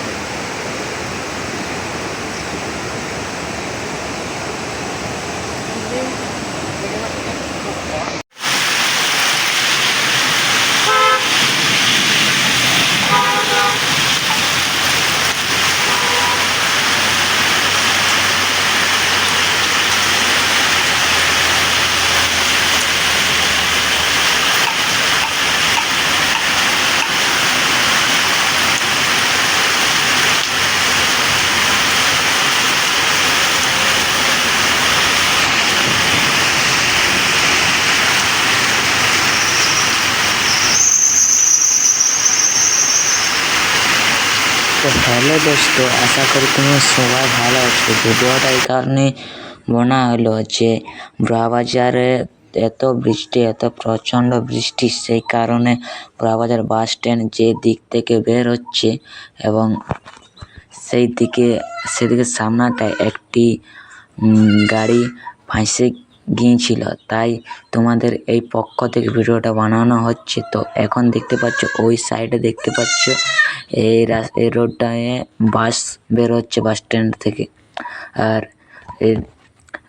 হবে তো হ্যালো দোস্ত, আশা করি তুমি সবাই ভালো আছো। ভিডিওটা এই কারণে বানা হলো যে ব্রাবাজারে এত বৃষ্টি, এত প্রচণ্ড বৃষ্টি, সেই কারণে ব্রাবাজার বাস স্ট্যান্ড যে দিক থেকে বের হচ্ছে এবং সেই দিকে, সেদিকে সামনাটায় একটি গাড়ি ফাঁসে গিয়েছিল। তাই তোমাদের এই পক্ষ থেকে ভিডিওটা বানানো হচ্ছে। তো এখন দেখতে পাচ্ছ, ওই সাইডে দেখতে পাচ্ছ এই রাস- এই রোডটায় বাস বেরোচ্ছে বাস স্ট্যান্ড থেকে। আর এর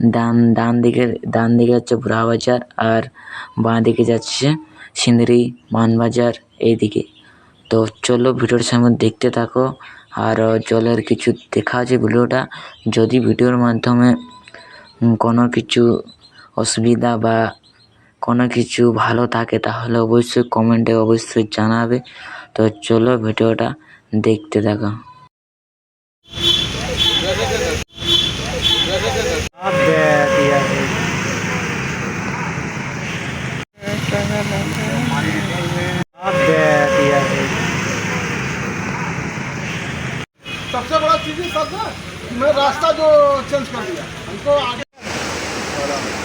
ডান ডান দিকে ডান দিকে হচ্ছে বুড়াবাজার আর বাঁ দিকে যাচ্ছে সিন্দ্রি মানবাজার এইদিকে। তো চলো ভিডিওর সামনে দেখতে থাকো আর জলের কিছু দেখা আছে ভিডিওটা। যদি ভিডিওর মাধ্যমে কোনো কিছু অসুবিধা বা কোনো কিছু ভালো থাকে তাহলে অবশ্যই কমেন্টে অবশ্যই জানাবে তো চলো ভিডিওটা দেখতে থাকো सबसे बड़ा चीज है सर ना मैं रास्ता जो चेंज कर दिया हमको आगे